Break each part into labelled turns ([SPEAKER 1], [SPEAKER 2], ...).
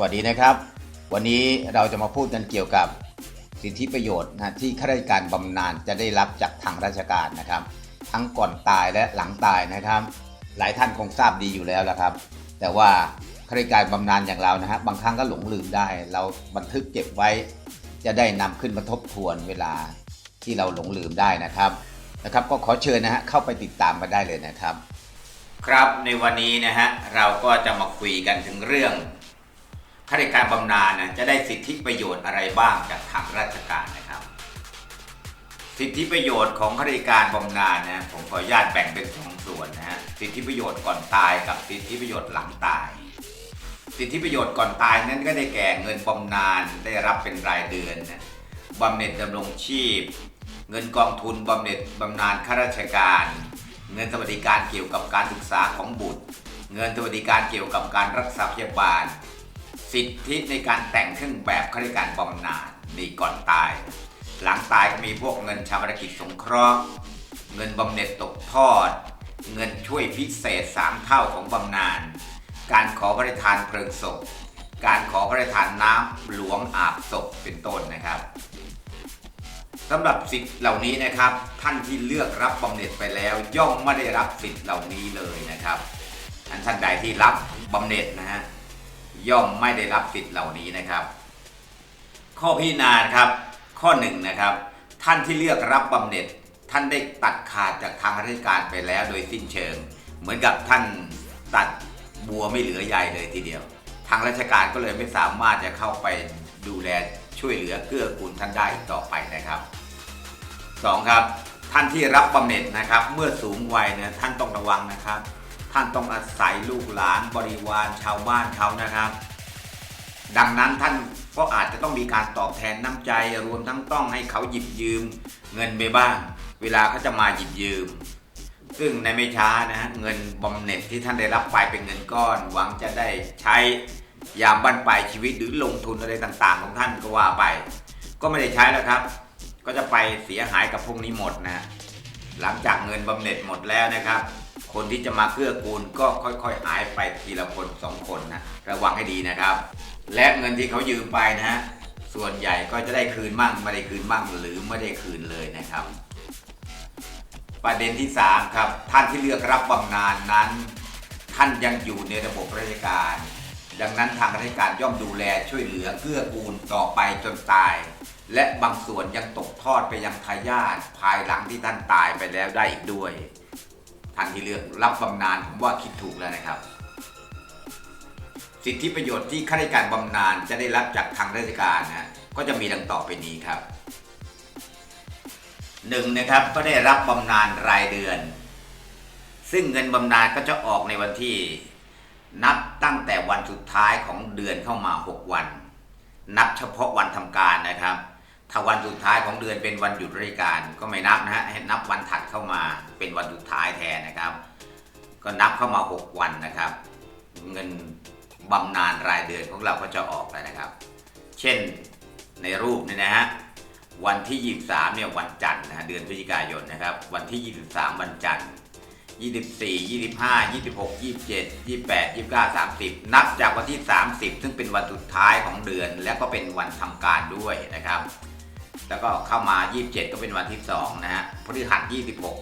[SPEAKER 1] วัสดีนะครับ วันนี้เราจะมาพูดกันเกี่ยวกับสิทธิประโยชน์นะที่ข้าราชการบำนาญจะได้รับจากทางราชการนะครับ ทั้งก่อนตายและหลังตายนะครับ หลายท่านคงทราบดีอยู่แล้วละครับ แต่ว่าข้าราชการบำนาญอย่างเรานะฮะบางครั้งก็หลงลืมได้ เราบันทึกเก็บไว้ จะได้นำขึ้นมาทบทวนเวลาที่เราหลงลืมได้นะครับนะครับ ก็ขอเชิญนะฮะเข้าไปติดตามมาได้เลยนะครับ ครับในวันนี้นะฮะเราก็จะมาคุยกันถึงเรื่อง ข้าราชการบำนาญนะจะได้สิทธิประโยชน์อะไรบ้างจากทางราชการนะครับ สิทธิประโยชน์ของข้าราชการบำนาญนะผมขออนุญาตแบ่งเป็นสองส่วนนะฮะสิทธิประโยชน์ก่อนตายกับสิทธิประโยชน์หลังตาย สิทธิประโยชน์ก่อนตายนั้นก็ได้แก่เงินบำนาญได้รับเป็นรายเดือนนะบำเหน็จดำรงชีพ เงินกองทุนบำเหน็จบำนาญข้าราชการ เงินสวัสดิการเกี่ยวกับการศึกษาของบุตร เงินสวัสดิการเกี่ยวกับการรักษาพยาบาล สิทธิในการแต่งเครื่องแบบข้าราชการบำนาญนี่ก่อนตาย หลังตายก็มีพวกเงินชาปนกิจสงเคราะห์ เงินบำเหน็จตกทอด เงินช่วยพิเศษ 3 เท่าของบำนาญการขอพระราชทานเพลิงศพ การขอพระราชทานน้ำหลวงอาบศพเป็นต้นนะครับสำหรับสิทธิ์เหล่านี้นะครับ ท่านที่เลือกรับบำเหน็จไปแล้วย่อมไม่ได้รับสิทธิ์เหล่านี้เลยนะครับอันท่านใดที่รับบำเหน็จนะฮะ ย่อมไม่ได้รับสิทธิ์เหล่านี้นะครับ ข้อพิจารณาครับ ข้อหนึ่งนะครับ ท่านที่เลือกรับบำเหน็จท่านได้ตัดขาดจากทางราชการไปแล้วโดยสิ้นเชิง เหมือนกับท่านตัดบัวไม่เหลือใยเลยทีเดียว ทางราชการก็เลยไม่สามารถจะเข้าไปดูแลช่วยเหลือเกื้อกูลท่านได้ต่อไปนะครับสองครับท่านที่รับบำเหน็จนะครับ เมื่อสูงวัยเนี่ยท่านต้องระวังนะครับ ท่านต้องอาศัยลูกหลานบริวารชาวบ้านเขานะครับ ดังนั้นท่านก็อาจจะต้องมีการตอบแทนน้ำใจรวมทั้งต้องให้เขาหยิบยืม เงินไปบ้าง เวลาเขาจะมาหยิบยืม ซึ่งในไม่ช้านะฮะเงินบำเหน็จที่ท่านได้รับไปเป็นเงินก้อน หวังจะได้ใช้ยามบั้นปลายชีวิตหรือลงทุนอะไรต่างๆ ของท่านก็ว่าไป ก็ไม่ได้ใช้แล้วครับ ก็จะไปเสียหายกับพวกนี้หมดนะ หลังจากเงินบำเหน็จหมดแล้วนะครับ คนที่จะมาเกื้อกูลก็ค่อยๆหายไปทีละคนสองคนนะระวังให้ดีนะครับ และเงินที่เขายืมไปนะฮะส่วนใหญ่ก็จะได้คืนมั่งไม่ได้คืนมั่งหรือไม่ได้คืนเลยนะครับ ประเด็นที่ 3 ครับ ท่านที่เลือกรับบำนาญนั้น ท่านยังอยู่ในระบบราชการ ดังนั้นทางราชการย่อมดูแลช่วยเหลือเกื้อกูลต่อไปจนตาย และบางส่วนยังตกทอดไปยังทายาทภายหลังที่ท่านตายไปแล้วได้อีกด้วยานที่เลือกรับบำนาญผมว่าคิดถูกแล้วนะครับ สิทธิประโยชน์ที่ข้าราชการบำนาญจะได้รับจากทางราชการนะก็จะมีดังต่อไปนี้ครับหนึ่งนะครับก็ได้รับบำนาญรายเดือน ซึ่งเงินบำนาญก็จะออกในวันที่ นับตั้งแต่วันสุดท้ายของเดือนเข้ามา 6 วัน นับเฉพาะวันทำการนะครับ ถ้าวันสุดท้ายของเดือนเป็นวันหยุดราชการก็ไม่นับนะฮะให้นับวันถัดเข้ามาเป็นวันสุดท้ายแทนนะครับ ก็นับเข้ามา 6 วันนะครับ เงินบำนาญรายเดือนของเราก็จะออกแล้วนะครับ เช่นในรูปนี่นะฮะวันที่ 23เนี่ยวันจันทร์นะฮะเดือนพฤศจิกายนนะครับ วันที่ 23 วันจันทร์24 25 26 27 28 29 30 นับจากวันที่ 30 ซึ่งเป็นวันสุดท้ายของเดือน และก็เป็นวันทำการด้วยนะครับ แล้วก็เข้ามา 27 ก็เป็นวันที่ 2 นะฮะพฤหัส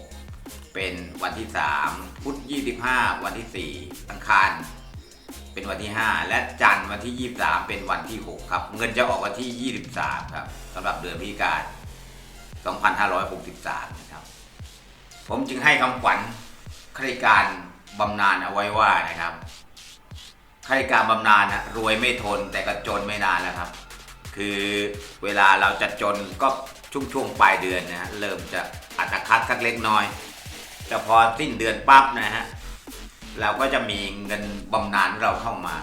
[SPEAKER 1] 26 เป็นวันที่ 3 พุธ 25 วันที่ 4 อังคาร เป็นวันที่ 5 และจันทร์วันที่ 23 เป็นวันที่ 6 ครับ เงินจะออกวันที่ 23 ครับสำหรับเดือนพิกายน2563 นะครับ ผมจึงให้คำขวัญข้าราชการบำนาญเอาไว้ว่านะครับข้าราชการบำนาญนะรวยไม่ทนแต่ก็จนไม่นานแล้วครับ คือเวลาเราจะจนก็ช่วงช่วงปลายเดือนนะฮะเริ่มจะอัตคัดสักเล็กน้อยแต่พอสิ้นเดือนปั๊บนะฮะเราก็จะมีเงินบำนาญเราเข้ามา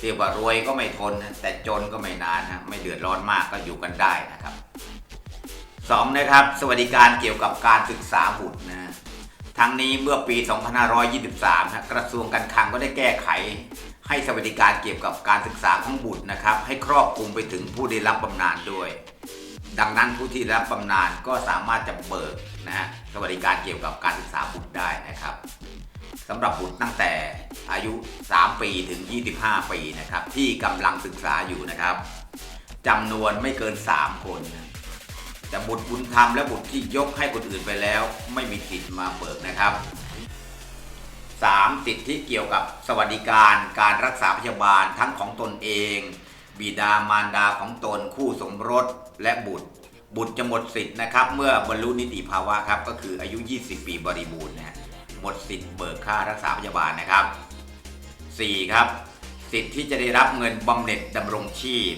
[SPEAKER 1] เรียกว่ารวยก็ไม่ทนนะแต่จนก็ไม่นานนะไม่เดือดร้อนมากก็อยู่กันได้นะครับสองนะครับ สวัสดิการเกี่ยวกับการศึกษาบุตรนะฮะทั้งนี้เมื่อปี 2523นะกระทรวงการคลังก็ได้แก้ไข ให้สวัสดิการเกี่ยวกับการศึกษาของบุตรนะครับ ให้ครอบคลุมไปถึงผู้ได้รับบำนาญด้วย ดังนั้นผู้ที่รับบำนาญก็สามารถจะเบิกนะฮะสวัสดิการเกี่ยวกับการศึกษาบุตรได้นะครับสำหรับบุตรตั้งแต่อายุ 3 ปีถึง 25 ปีนะครับ ที่กำลังศึกษาอยู่นะครับจำนวนไม่เกิน 3 คนแต่บุตรบุญธรรมและบุตรที่ยกให้คนอื่นไปแล้ว ไม่มีสิทธิ์มาเบิกนะครับ 3. สิทธิเกี่ยวกับสวัสดิการการรักษาพยาบาลทั้งของตนเอง บิดามารดาของตนคู่สมรสและบุตร บุตรจะหมดสิทธิ์นะครับ เมื่อบรรลุนิติภาวะครับก็คืออายุ 20 ปีบริบูรณ์นะหมดสิทธิ์เบิกค่ารักษาพยาบาลนะครับ 4. ครับสิทธิ์ที่จะได้รับเงินบำเหน็จดำรงชีพ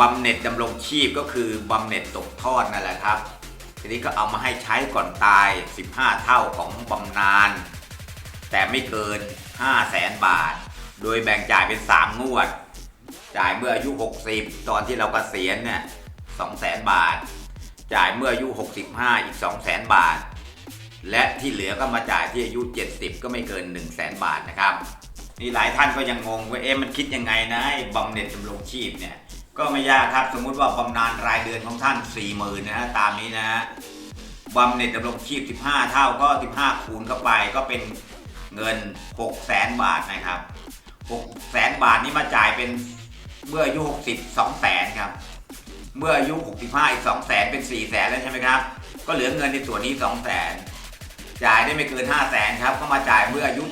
[SPEAKER 1] บำเหน็จดำรงชีพก็คือบำเหน็จตกทอดนั่นแหละครับ ทีนี้ก็เอามาให้ใช้ก่อนตาย 15 เท่าของบำนาญ แต่ไม่เกิน 5 0 0แสนบาท โดยแบ่งจ่ายเป็น 3 งวด จ่ายเมื่ออายุ 60 ตอนที่เรากเกษียณเนี่ย2แสนบาท จ่ายเมื่ออายุ 65 อีก2แสนบาท และที่เหลือก็มาจ่ายที่อายุ 70 ก็ไม่เกิน 1 0 0 0 0แสนบาทนะครับ นี่หลายท่านก็ยังงงว่าเอ๊ะมันคิดยังไงนะไอ้บำเหน็จดำรงชีพเนี่ยก็ไม่ยากครับสมมุติว่าบำนาญรายเดือนของท่าน 40,000นะฮะตามนี้นะฮะบำเหน็จดำรงชีพ 15 เท่าก็ 15 คูณเข้าไปก็เป็น เงิน 6 0แสนบาทนะครับ 6 แสนบาทนี้มาจ่ายเป็นเมื่ออายุ 60 2แสนครับ เมื่ออายุ 65 อีก2แสนเป็น 4 แสนแล้วใช่ไหมครับ ก็เหลือเงินในส่วนนี้ 2 แสนจ่ายได้ไม่เกิน 5 แสนครับ ก็มาจ่ายเมื่ออายุ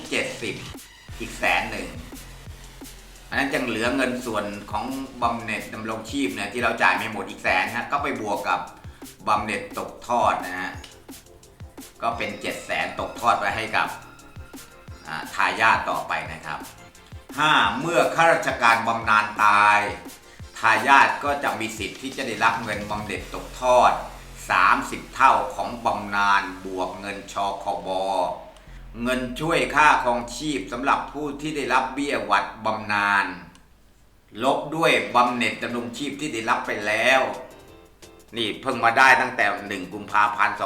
[SPEAKER 1] 70 อีกแสนหนึ่งอันนั้นยังเหลือเงินส่วนของบำเหน็จดำรงชีพเนี่ยที่เราจ่ายไม่หมดอีกแสนฮะก็ไปบวกกับบำเหน็จตกทอดนะฮะก็เป็น 7 0 0แสนตกทอดไปให้กับ ทายาทต่อไปนะครับ 5. เมื่อข้าราชการบำนาญตาย ทายาทก็จะมีสิทธิ์ที่จะได้รับเงินบำเหน็จตกทอด 30 เท่าของบำนาญบวกเงินชอคบอเงินช่วยค่าครองชีพสำหรับผู้ที่ได้รับเบี้ยหวัดบำนาญลบด้วยบำเหน็จดำรงชีพที่ได้รับไปแล้ว นี่เพิ่งมาได้ตั้งแต่ 1 กุมภาพันธ์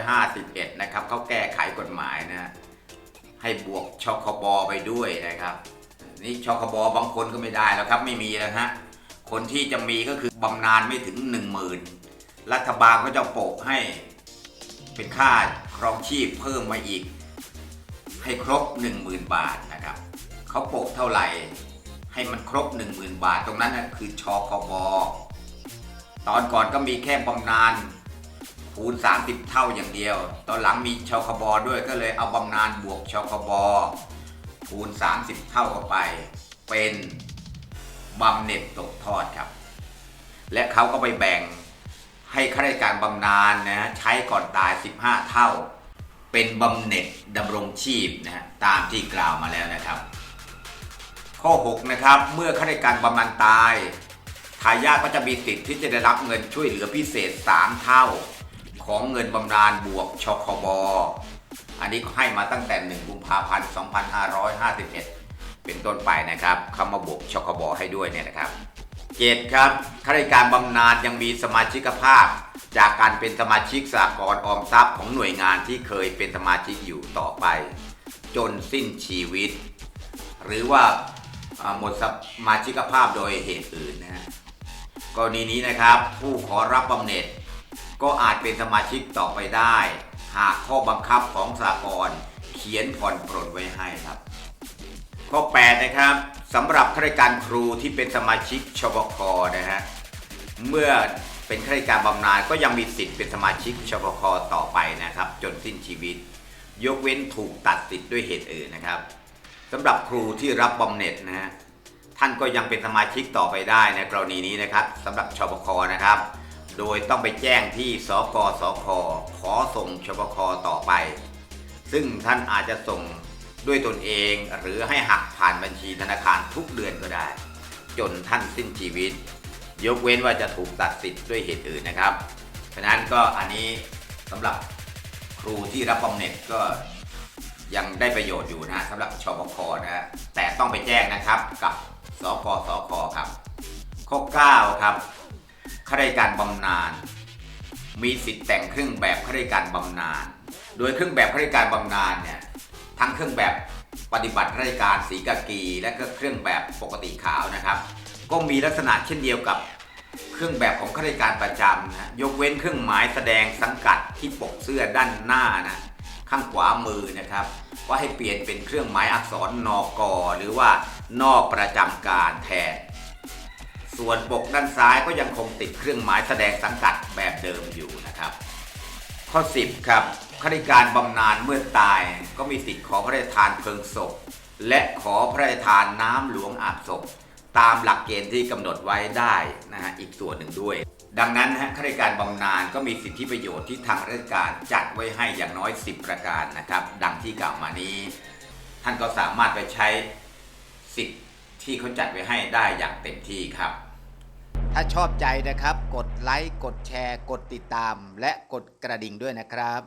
[SPEAKER 1] 2551 นะครับเขาแก้ไขกฎหมายนะ ให้บวกชคบไปด้วยนะครับ นี่ชคบบางคนก็ไม่ได้แล้วครับไม่มีแล้วฮะคนที่จะมีก็คือบำนาญไม่ถึง 10,000 รัฐบาลก็จะโปะให้เป็นค่าครองชีพเพิ่มมาอีก ให้ครบ 10,000 บาทนะครับเขาโปะเท่าไหร่ให้มันครบ 10,000 บาท ตรงนั้นนะคือชคบตอนก่อนก็มีแค่บำนาญ คูณ 30 เท่าอย่างเดียว ตอนหลังมีชคบด้วยก็เลยเอาบำนาญบวกชคบคูณ 30 เท่าเข้าไป เป็นบำเหน็จตกทอดครับ และเขาก็ไปแบ่งให้ข้าราชการบำนาญนะฮะใช้ก่อนตาย 15 เท่า เป็นบำเหน็จดำรงชีพนะฮะตามที่กล่าวมาแล้วนะครับ ข้อ 6 นะครับ เมื่อข้าราชการบำนาญตายทายาทก็จะมีสิทธิ์ที่จะได้รับเงินช่วยเหลือพิเศษ 3 เท่า ของเงินบำนาญบวกชคบอันนี้ให้มาตั้งแต่ 1 กุมภาพันธ์ 2551 เป็นต้นไปนะครับเขามาบวกชคบให้ด้วยเนี่ยนะครับเจ็ดครับข้าราชการบำนาญยังมีสมาชิกภาพ จากการเป็นสมาชิกสหกรณ์ออมทรัพย์ของหน่วยงานที่เคยเป็นสมาชิกอยู่ต่อไป จนสิ้นชีวิต หรือว่าหมดสมาชิกภาพโดยเหตุอื่นนะกรณีนี้นะครับ ผู้ขอรับบำเหน็จ ก็อาจเป็นสมาชิกต่อไปได้ หากข้อบังคับของสากลเขียนผ่อนปลนไว้ให้ครับ ข้อ 8 นะครับสำหรับข้าราชการครูที่เป็นสมาชิกชบคนะฮะเมื่อเป็นข้าราชการบำนาญก็ยังมีสิทธิ์เป็นสมาชิกชบคต่อไปนะครับ จนสิ้นชีวิต ยกเว้นถูกตัดสิทธิ์ด้วยเหตุอื่นนะครับสำหรับครูที่รับบำเหน็จนะฮะท่านก็ยังเป็นสมาชิกต่อไปได้ในกรณีนี้นะครับสำหรับชบคนะครับ โดยต้องไปแจ้งที่สกสคขอส่งชบคต่อไป ซึ่งท่านอาจจะส่งด้วยตนเองหรือให้หักผ่านบัญชีธนาคารทุกเดือนก็ได้ จนท่านสิ้นชีวิต ยกเว้นว่าจะถูกตัดสิทธิ์ด้วยเหตุอื่นนะครับฉะนั้นก็อันนี้สำหรับครูที่รับบำเหน็จก็ยังได้ประโยชน์อยู่นะสำหรับชบคนะฮะแต่ต้องไปแจ้งนะครับกับสกสคครับข้อ9ครับ ข้าราชการบำนาญมีสิทธิ์แต่งเครื่องแบบข้าราชการบำนาญโดยเครื่องแบบข้าราชการบำนาญเนี่ยทั้งเครื่องแบบปฏิบัติราชการสีกากีและก็เครื่องแบบปกติขาวนะครับ ก็มีลักษณะเช่นเดียวกับเครื่องแบบของข้าราชการประจำนะยกเว้นเครื่องหมายแสดงสังกัดที่ปกเสื้อด้านหน้านะข้างขวามือนะครับก็ให้เปลี่ยนเป็นเครื่องหมายอักษรนอกอหรือว่านอกประจำการแทน ส่วนปกด้านซ้ายก็ยังคงติดเครื่องหมายแสดงสังกัดแบบเดิมอยู่นะครับ ข้อ 10 ครับข้าราชการบำนาญเมื่อตายก็มีสิทธิ์ขอพระราชทานเพลิงศพ และขอพระราชทานน้ำหลวงอาบศพ ตามหลักเกณฑ์ที่กำหนดไว้ได้นะฮะอีกส่วนหนึ่งด้วย ดังนั้นนะฮะข้าราชการบำนาญก็มีสิทธิประโยชน์ที่ทางราชการจัดไว้ให้อย่างน้อย 10 ประการนะครับ ดังที่กล่าวมานี้ ท่านก็สามารถไปใช้สิทธิ์ที่เขาจัดไว้ให้ได้อย่างเต็มที่ครับ ถ้าชอบใจนะครับ กดไลค์ กดแชร์ กดติดตาม และกดกระดิ่งด้วยนะครับ